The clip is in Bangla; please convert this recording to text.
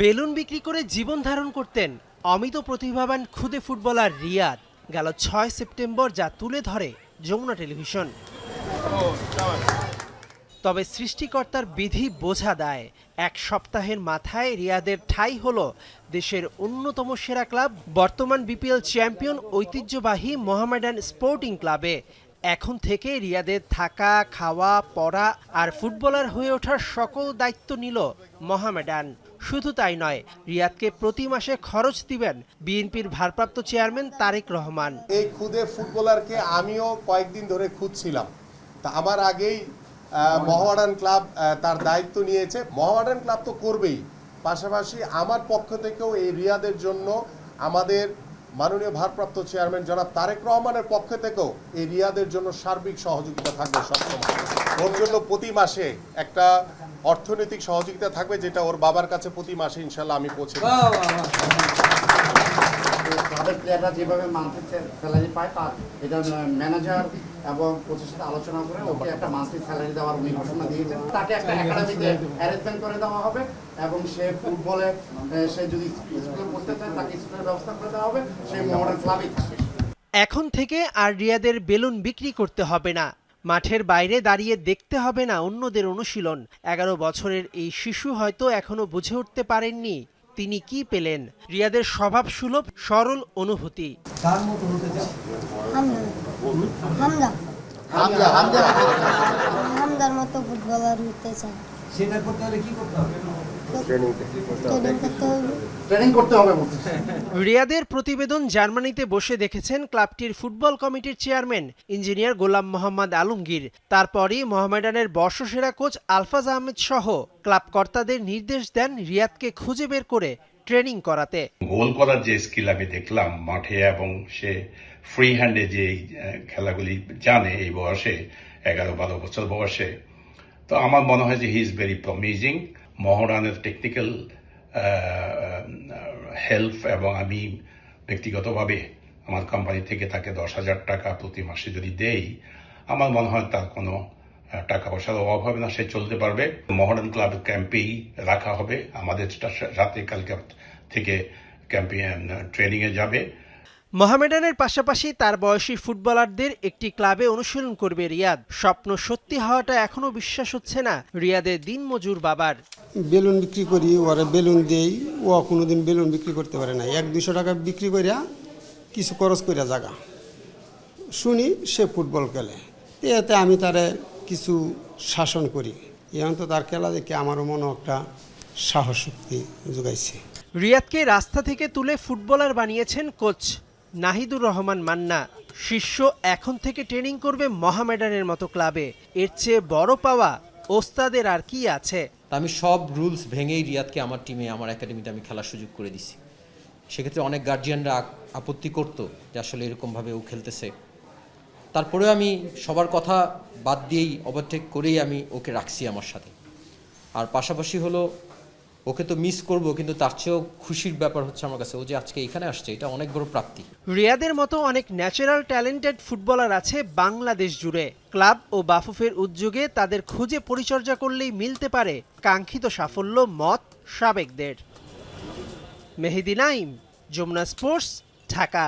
বেলুন বিক্রি করে জীবন ধারণ করতেন অমিত প্রতিভাবান খুদে ফুটবলার রিয়াদ। গেল ছয় সেপ্টেম্বর যা তুলে ধরে যমুনা টেলিভিশন। তবে সৃষ্টিকর্তার বিধি বোঝা দেয়। এক সপ্তাহের মাথায় রিয়াদের ঠাঁই হল দেশের অন্যতম সেরা ক্লাব, বর্তমান বিপিএল চ্যাম্পিয়ন ঐতিহ্যবাহী মোহামেডান স্পোর্টিং ক্লাবে। এখন থেকে রিয়াদের থাকা খাওয়া পড়া আর ফুটবলার হয়ে ওঠার সকল দায়িত্ব নিল মোহামেডান। শুধু তাই নয় রিয়াদকে প্রতি মাসে খরচ দিবেন বিএনপির ভারপ্রাপ্ত চেয়ারম্যান তারেক রহমান। এই খুদে ফুটবলারকে আমিও কয়েকদিন ধরে খুঁজছিলাম। তা আমার আগেই আহ, ক্লাব তার দায়িত্ব নিয়েছে। মোহামেডান ক্লাব তো করবেই। পাশাপাশি আমার পক্ষ থেকেও এই রিয়াদের জন্য আমাদের মাননীয় ভারপ্রাপ্ত চেয়ারম্যান জনাব তারেক রহমানের পক্ষ থেকেও এই রিয়াদের জন্য সার্বিক সহযোগিতা থাকবে সবসময়। ওর জন্য প্রতি মাসে একটা অর্থনৈতিক সহযোগিতা থাকবে যেটা ওর বাবার কাছে প্রতি মাসে ইনশাল্লাহ আমি পৌঁছে তাদের প্লেয়াররা যেভাবে মান্থলি স্যালারি পায় তার এটা ম্যানেজার এবং কোচের সাথে আলোচনা করে ওকে একটা মান্থলি স্যালারি দেওয়ার উনি ঘোষণা দিয়েছেন। তাকে একটা একাডেমিতে অ্যারেঞ্জমেন্ট করে দেওয়া হবে এবং সে ফুটবলে সে যদি স্কুলে পড়তে চায় তাকে স্কুলের ব্যবস্থা করে দেওয়া হবে। সেই মডার্ন ক্লাবেই থাকবে এখন থেকে আর রিয়াদের বেলুন বিক্রি করতে হবে না। মাঠের বাইরে দাঁড়িয়ে দেখতে হবে না অন্যদের অনুশীলন। এগারো বছরের এই শিশু হয়তো এখনও বুঝে উঠতে পারেননি। তিনি কি পেলেন? রিয়াদের স্বভাব সুলভ সরল অনুভূতি। হামদা। হামদা। হামদার মতো ফুটবলার হতে চাই সেটা করতে হলে কি করতে হবে? ট্রেনিং করতে হবে। ট্রেনিং করতে হবে। বলছে। রিয়াদের প্রতিবেদন জার্মানিতে বসে দেখেছেন ক্লাবটির ফুটবল কমিটির চেয়ারম্যান ইঞ্জিনিয়ার গোলাম মোহাম্মদ আলমগীর। তারপরই মোহামেডানের বর্ষসেরা কোচ আলফাজ আহমেদ সহ ক্লাব কর্তাদের নির্দেশ দেন রিয়াদকে খুঁজে বের করে ট্রেনিং করাতে। গোল করার যে স্কিল আমি দেখলাম মাঠে এবং সে ফ্রি হ্যান্ডে যে খেলাগুলি জানে এই বয়সে এগারো বারো বছর বয়সে তো আমার মনে হয় যে হি ইজ ভেরি প্রমিজিং মহরানের টেকনিক্যাল হেল্প এবং আমি ব্যক্তিগতভাবে আমার কোম্পানি থেকে তাকে দশ হাজার টাকা প্রতি মাসে যদি দেই, আমার মনে হয় তার কোনো টাকা পয়সার অভাব হবে না, সে চলতে পারবে। মহরান ক্লাব ক্যাম্পেই রাখা হবে। আমাদের সাথে কালকে থেকে ক্যাম্পে ট্রেনিং এ যাবে। মোহামেডানের পাশাপাশি তার বয়সী ফুটবলারদের একটি ক্লাবে অনুশীলন করবে রিয়াদ। স্বপ্ন সত্যি হওয়াটা এখনও বিশ্বাস হচ্ছে না রিয়াদের দিনমজুর বাবার। বেলুন বিক্রি করি ওরা বেলুন দেই ও কোনো দিন বেলুন বিক্রি করতে পারে না। এক দুশো টাকা বিক্রি করিয়া কিছু খরচ করিয়া জাগা। শুনি সে ফুটবল খেলে। এতে আমি তারে কিছু শাসন করি। এখন তো তার খেলা দেখে আমারও মনে একটা সাহস শক্তি যোগাইছে। রিয়াদকে রাস্তা থেকে তুলে ফুটবলার বানিয়েছেন কোচ। নাহিদুর রহমান মান্না শিষ্য এখন থেকে ট্রেনিং করবে মহামেডানের মতো ক্লাবে এর চেয়ে বড় পাওয়া ওস্তাদের আর কি আছে? আমি সব রুলস ভেঙেই রিয়াদকে আমার টিমে আমার একাডেমিতে আমি খেলার সুযোগ করে দিছি। সেক্ষেত্রে অনেক গার্জিয়ানরা আপত্তি করতো যে আসলে এরকমভাবে ও খেলতেছে। তারপরেও আমি সবার কথা বাদ দিয়েই ওভারটেক করেই আমি ওকে রাখছি আমার সাথে। আর পাশাপাশি হলো ওকে তো মিস করব, কিন্তু তার চেয়েও খুশির ব্যাপার হচ্ছে আমার কাছে, ও যে আজকে এখানে আসছে, এটা অনেক বড় প্রাপ্তি। রিয়াদের মতো অনেক ন্যাচারাল ট্যালেন্টেড ফুটবলার আছে বাংলাদেশ জুড়ে। ক্লাব ও বাফুফের উদ্যোগে তাদের খুঁজে পরিচর্যা করলেই মিলতে পারে কাঙ্ক্ষিত সাফল্য মত সাবেকদের। মেহেদি নাইম, যমুনা স্পোর্টস, ঢাকা।